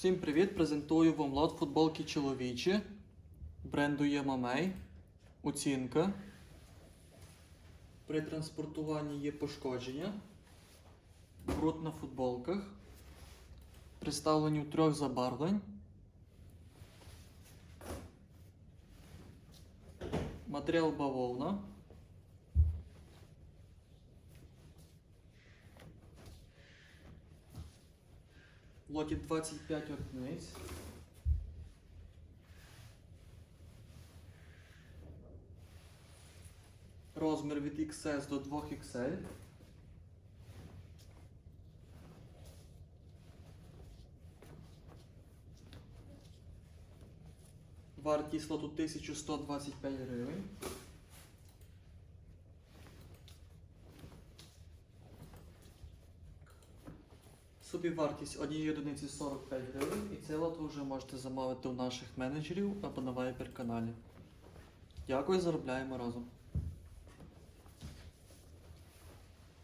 Всім привіт! Презентую вам лот футболки чоловічі бренду Yamamei. Оцінка. При транспортуванні є пошкодження. Бруд на футболках. Представлені у трьох забарвлень. Матеріал бавовна. Лоті 25 одиниць. Розмір від XS до 2XL. Вартість лоту 1125 гривень. Собі вартість однієї одиниці 45 гривень і цей лот вже можете замовити у наших менеджерів або на Viber каналі. Дякую, заробляємо разом.